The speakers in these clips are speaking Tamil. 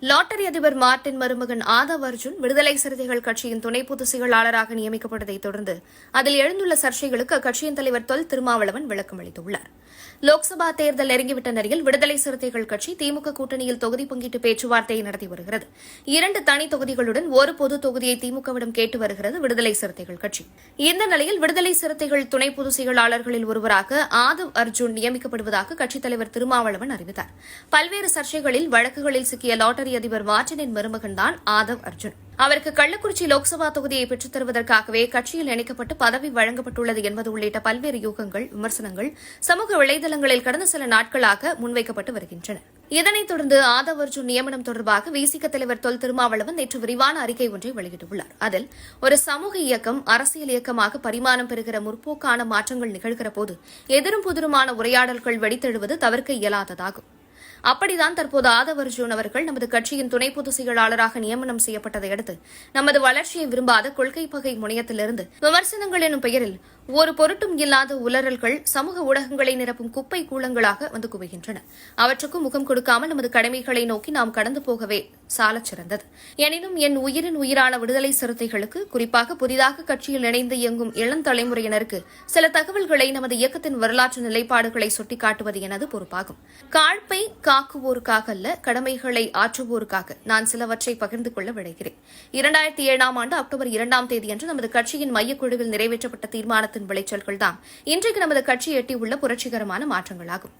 லாட்டரி அதிபர் மார்டின் மருமகன் ஆதவ் அர்ஜுன் விடுதலை சிறுத்தைகள் கட்சியின் துணை பொதுச் செயலாளராக நியமிக்கப்பட்டதைத் தொடர்ந்து அதில் எழுந்துள்ள சர்ச்சைகளுக்கு அக்கட்சியின் தலைவர் தொல் திருமாவளவன் விளக்கம் அளித்துள்ளார். லோக்சபா தேர்தல் நெருங்கிவிட்ட நிலையில் விடுதலை சிறுத்தைகள் கட்சி திமுக கூட்டணியில் தொகுதி பங்கீட்டு பேச்சுவார்த்தையை நடத்தி வருகிறது. இரண்டு தனி தொகுதிகளுடன் ஒரு பொது தொகுதியை திமுகவிடம் கேட்டு வருகிறது விடுதலை சிறுத்தைகள் கட்சி. இந்த நிலையில் விடுதலை சிறுத்தைகள் துணை பொதுச் செயலாளர்களில் ஒருவராக ஆதவ் அர்ஜுன் நியமிக்கப்படுவதாக கட்சித் தலைவர் திருமாவளவன் அறிவித்தார். பல்வேறு சர்ச்சைகளில் வழக்குகளில் சிக்கிய லாட்டரி அதிபர் மார்டினின் மருமகன்தான் ஆதவ் அர்ஜுன். அவருக்கு கள்ளக்குறிச்சி லோக்சபா தொகுதியை பெற்றுத் தருவதற்காகவே கட்சியில் இணைக்கப்பட்டு பதவி வழங்கப்பட்டுள்ளது என்பது உள்ளிட்ட பல்வேறு யூகங்கள் விமர்சனங்கள் சமூக வலைதளங்களில் கடந்த சில நாட்களாக முன்வைக்கப்பட்டு வருகின்றன. இதனைத் தொடர்ந்து ஆதவ் அர்ஜுன் நியமனம் தொடர்பாக விசிக தலைவர் தொல் திருமாவளவன் நேற்று விரிவான அறிக்கை ஒன்றை வெளியிட்டுள்ளார். அதில் ஒரு சமூக இயக்கம் அரசியல் இயக்கமாக பரிமாணம் பெறுகிற முற்போக்கான மாற்றங்கள் நிகழ்கிற போது எதிரும் புதிருமான உரையாடல்கள் வெடித்தெழுவது தவிர்க்க இயலாததாகும். அப்படிதான் தற்போது ஆதவ் அர்ஜுன் அவர்கள் நமது கட்சியின் துணை பொதுச் செயலாளராக நியமனம் செய்யப்பட்டதை அடுத்து நமது வளர்ச்சியை விரும்பாத கொள்கை பகை முனையத்திலிருந்து விமர்சனங்கள் எனும் பெயரில் ஒரு பொருட்டும் இல்லாத உலறல்கள் சமூக ஊடகங்களை நிரப்பும் குப்பை கூலங்களாக வந்து குவிகின்றன. அவற்றுக்கும் முகம் கொடுக்காமல் நமது கடமைகளை நோக்கி நாம் கடந்து போகவே சாலச் சிறந்தது எனினும் என் உயிரின் உயிரான விடுதலை சிறுத்தைகளுக்கு குறிப்பாக புதிதாக கட்சியில் இணைந்து இயங்கும் இளம் தலைமுறையினருக்கு சில தகவல்களை நமது இயக்கத்தின் வரலாற்று நிலைப்பாடுகளை சுட்டிக்காட்டுவது எனது பொறுப்பாகும். காழ்ப்பை காக்குவோருக்காக அல்ல கடமைகளை ஆற்றுவோருக்காக நான் சிலவற்றை பகிர்ந்து கொள்ள விளைகிறேன் இரண்டாயிரத்தி ஏழாம் ஆண்டு அக்டோபர் இரண்டாம் தேதியன்று நமது கட்சியின் மையக்குழுவில் நிறைவேற்றப்பட்ட விளைச்சல்கள் விளைச்சல்கள்தான் இன்றைக்கு நமது கட்சி எட்டியுள்ள புரட்சிகரமான மாற்றங்களாகும்.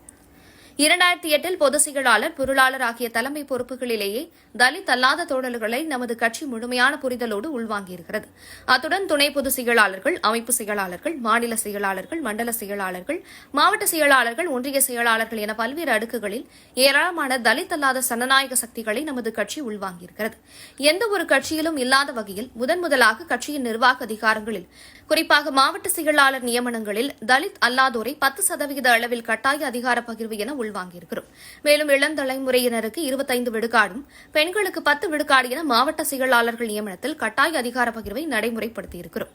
இரண்டாயிரத்தி எட்டில் பொதுச் செயலாளர் பொருளாளர் ஆகிய தலைமை பொறுப்புகளிலேயே தலித் அல்லாத தோழர்களை நமது கட்சி முழுமையான புரிதலோடு உள்வாங்கியிருக்கிறது. அத்துடன் துணை பொதுச் செயலாளர்கள் அமைப்பு செயலாளர்கள் மாநில செயலாளர்கள் மண்டல செயலாளர்கள் மாவட்ட செயலாளர்கள் ஒன்றிய செயலாளர்கள் என பல்வேறு அடுக்குகளில் ஏராளமான தலித் அல்லாத சனநாயக சக்திகளை நமது கட்சி உள்வாங்கியிருக்கிறது. எந்த ஒரு கட்சியிலும் இல்லாத வகையில் முதன் முதலாக கட்சியின் நிர்வாக அதிகாரங்களில் குறிப்பாக மாவட்ட செயலாளர் நியமனங்களில் தலித் அல்லாதோரை பத்து சதவிகித அளவில் கட்டாய அதிகார பகிர்வு என உள்வாங்கியிருக்கிறோம் மேலும் இளம் தலைமுறையினருக்கு இருபத்தைந்து விடுகாடும் பெண்களுக்கு பத்து விடுகாடு என மாவட்ட செயலாளர்கள் நியமனத்தில் கட்டாய அதிகார பகிர்வை நடைமுறைப்படுத்தியிருக்கிறோம்.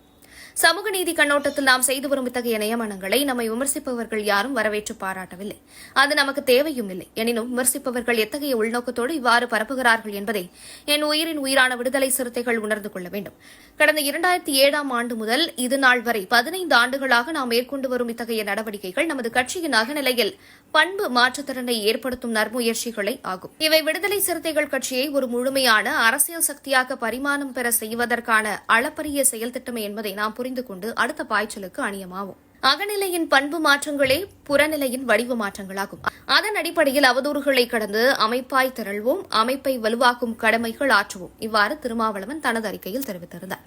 சமூக நீதி கண்ணோட்டத்தில் நாம் செய்து வரும் இத்தகைய நியமனங்களை நம்மை விமர்சிப்பவர்கள் யாரும் வரவேற்று பாராட்டவில்லை. அது நமக்கு தேவையும் இல்லை. எனினும் விமர்சிப்பவர்கள் எத்தகைய உள்நோக்கத்தோடு இவ்வாறு பரப்புகிறார்கள் என்பதை என் உயிரின் உயிரான விடுதலை சிறுத்தைகள் உணர்ந்து கொள்ள வேண்டும். கடந்த இரண்டாயிரத்தி ஏழாம் ஆண்டு முதல் இதுநாள் வரை பதினைந்து ஆண்டுகளாக நாம் மேற்கொண்டு வரும் இத்தகைய நடவடிக்கைகள் நமது கட்சியின் அகநிலையில் பண்பு மாற்றுத்திறனை ஏற்படுத்தும் நற்முயற்சிகளை ஆகும். இவை விடுதலை சிறுத்தைகள் கட்சியை ஒரு முழுமையான அரசியல் சக்தியாக பரிமாணம் பெற செய்வதற்கான அளப்பரிய செயல் திட்டமே என்பதை நாம் புரிந்து கொண்டு அடுத்த பாய்ச்சலுக்கு அணியமாவோம். அகநிலையின் பண்பு மாற்றங்களே புறநிலையின் வடிவ மாற்றங்களாகும். அதன் அடிப்படையில் அவதூறுகளை கடந்து அமைப்பாய் திரள்வோம் அமைப்பை வலுவாக்கும் கடமைகள் ஆற்றுவோம். இவ்வாறு திருமாவளவன் தனது அறிக்கையில் தெரிவித்திருந்தார்.